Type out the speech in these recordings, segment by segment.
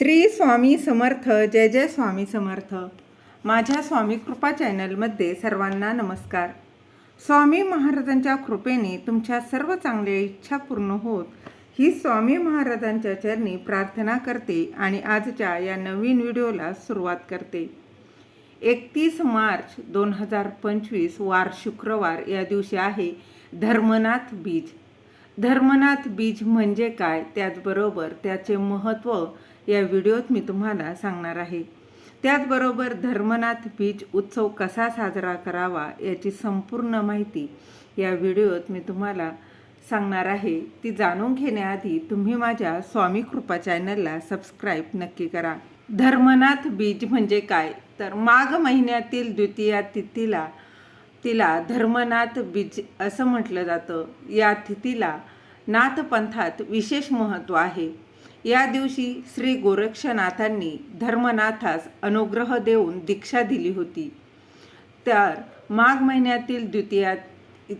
श्री स्वामी समर्थ जय जय स्वामी समर्थ. माझ्या स्वामी कृपा चॅनलमध्ये सर्वांना नमस्कार. स्वामी महाराजांच्या कृपेने तुमच्या सर्व चांगल्या इच्छा पूर्ण होत ही स्वामी महाराजांच्या चरणी प्रार्थना करते आणि आजच्या या नवीन व्हिडिओला सुरुवात करते. एकतीस मार्च दोन हजार पंचवीस वार शुक्रवार या दिवशी आहे धर्मनाथ बीज. धर्मनाथ बीज म्हणजे काय? त्याचबरोबर त्याचे महत्त्व या व्हिडिओत मी तुम्हाला सांगणार आहे. त्याचबरोबर धर्मनाथ बीज उत्सव कसा साजरा करावा याची संपूर्ण माहिती या व्हिडिओत मी तुम्हाला सांगणार आहे. ती जाणून घेण्याआधी तुम्ही माझ्या स्वामी कृपा चॅनलला सबस्क्राईब नक्की करा. धर्मनाथ बीज म्हणजे काय? तर माघ महिन्यातील द्वितीया तिथीला तिला धर्मनाथ बीज असं म्हटलं जातं. या तिथीला नाथपंथात विशेष महत्त्व आहे. या दिवशी श्री गोरक्षनाथांनी धर्मनाथास अनुग्रह देऊन दीक्षा दिली होती. तर माघ महिन्यातील द्वितीया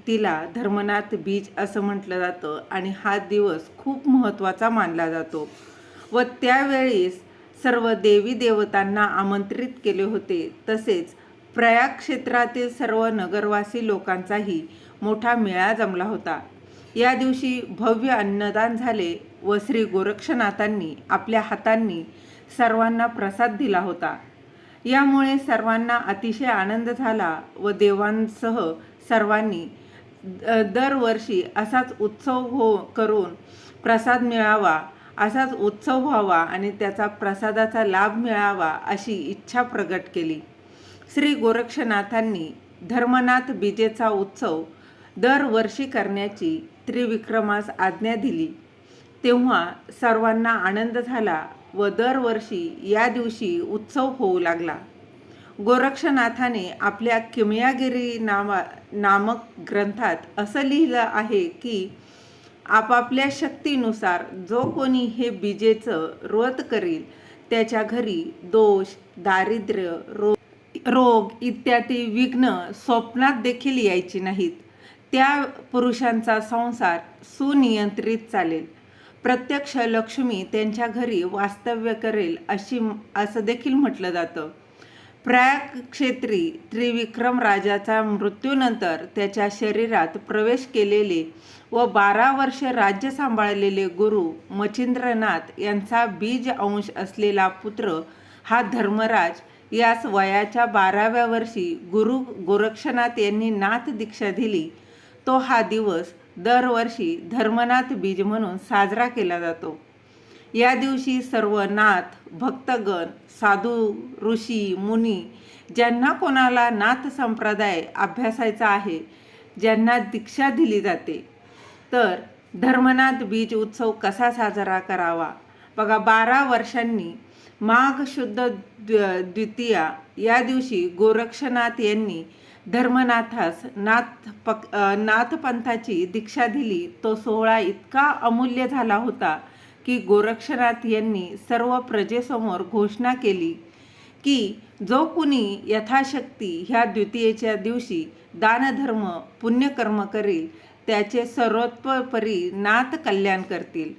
तिला धर्मनाथ बीज असं म्हटलं जातं आणि हा दिवस खूप महत्त्वाचा मानला जातो व त्यावेळेस सर्व देवी देवतांना आमंत्रित केले होते. तसेच प्रयाग क्षेत्रातील सर्व नगरवासी लोकांचाही मोठा मेळा जमला होता. या दिवशी भव्य अन्नदान झाले व श्री गोरक्षनाथांनी आपल्या हातांनी सर्वांना प्रसाद दिला होता. यामुळे सर्वांना अतिशय आनंद झाला व देवांसह सर्वांनी द- दरवर्षी असाच उत्सव हो करून प्रसाद मिळावा असाच उत्सव व्हावा आणि त्याचा प्रसादाचा लाभ मिळावा अशी इच्छा प्रगट केली. श्री गोरक्षनाथांनी धर्मनाथ बीजेचा उत्सव दरवर्षी करण्याची त्रिविक्रमास आज्ञा दिली. तेव्हा सर्वांना आनंद झाला व दरवर्षी या दिवशी उत्सव होऊ लागला. गोरक्षनाथाने आपल्या किमयागिरी नामा नामक ग्रंथात असं लिहिलं आहे की आपापल्या शक्तीनुसार जो कोणी हे बीजेचं व्रत करील त्याच्या घरी दोष दारिद्र्य रो रोग इत्यादी विघ्न स्वप्नात देखील यायची नाहीत. त्या पुरुषांचा संसार सुनियंत्रित चालेल. प्रत्यक्ष लक्ष्मी त्यांच्या घरी वास्तव्य करेल अशी असं देखील म्हटलं जातं. प्रयाग क्षेत्री त्रिविक्रम राजाचा मृत्यूनंतर त्याच्या शरीरात प्रवेश केलेले व बारा वर्ष राज्य सांभाळलेले गुरु मच्छिंद्रनाथ यांचा बीज अंश असलेला पुत्र हा धर्मराज यास वयाच्या बाराव्या वर्षी गुरु गोरक्षनाथ यांनी नाथ दीक्षा दिली. तो हा दिवस दरवर्षी धर्मनाथ बीज म्हणून साजरा केला जातो. या दिवशी सर्व नाथ भक्तगण साधू ऋषी मुनी ज्यांना कोणाला नाथ संप्रदाय अभ्यासायचा आहे ज्यांना दीक्षा दिली जाते. तर धर्मनाथ बीज उत्सव कसा साजरा करावा? बघा बारा वर्षांनी माघ शुद्ध द्व- द्वितीया या दिवशी गोरक्षनाथ यांनी धर्मनाथास नाथ पक नाथपंथाची दीक्षा दिली. तो सोहळा इतका अमूल्य झाला होता की गोरक्षनाथ यांनी सर्व प्रजेसमोर घोषणा केली की जो कुणी यथाशक्ती ह्या द्वितीयेच्या दिवशी दानधर्म पुण्यकर्म करील त्याचे सर्वोत्परी नाथ कल्याण करतील.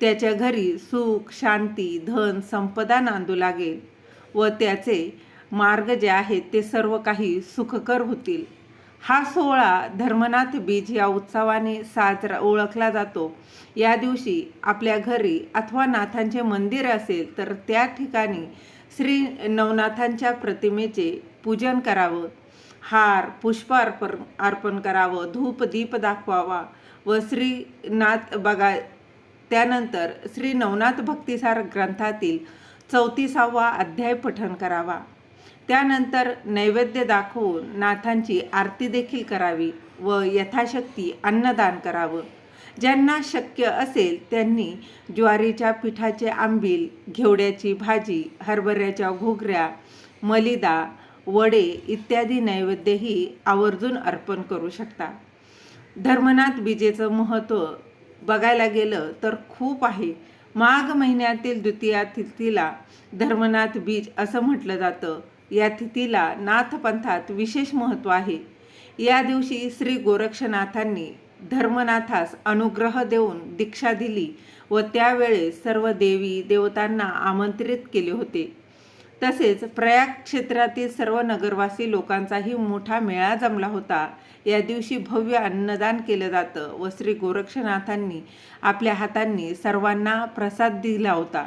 त्याच्या घरी सुख शांती धन संपदा नांदू लागेल व त्याचे मार्ग जे आहेत ते सर्व काही सुखकर होतील. हा सोहळा धर्मनाथ बीज या उत्सवाने साजरा ओळखला जातो. या दिवशी आपल्या घरी अथवा नाथांचे मंदिर असेल तर त्या ठिकाणी श्री नवनाथांच्या प्रतिमेचे पूजन करावं. हार पुष्प अर्पण अर्पण करावं धूप दीप दाखवावा व श्रीनाथ बघा त्यानंतर श्री नवनाथ भक्तिसार ग्रंथातील चौतीसावा अध्याय पठण करावा. त्यानंतर नैवेद्य दाखवून नाथांची आरती देखील करावी व यथाशक्ती अन्नदान करावं. ज्यांना शक्य असेल त्यांनी ज्वारीच्या पिठाचे आंबील घेवड्याची भाजी हरभऱ्याच्या घोगऱ्या मलिदा वडे इत्यादी नैवेद्यही आवर्जून अर्पण करू शकता. धर्मनाथ बीजेचं महत्त्व बघायला गेलं तर खूप आहे. माघ महिन्यातील द्वितीया तिथीला धर्मनाथ बीज असं म्हटलं जातं. या तिथीला नाथपंथात विशेष महत्त्व आहे. या दिवशी श्री गोरक्षनाथांनी धर्मनाथास अनुग्रह देऊन दीक्षा दिली व त्यावेळेस सर्व देवी देवतांना आमंत्रित केले होते. तसेच प्रयाग क्षेत्रातील सर्व नगरवासी लोकांचाही मोठा मेळा जमला होता. या दिवशी भव्य अन्नदान केलं जातं व श्री गोरक्षनाथांनी आपल्या हातांनी सर्वांना प्रसाद दिला होता.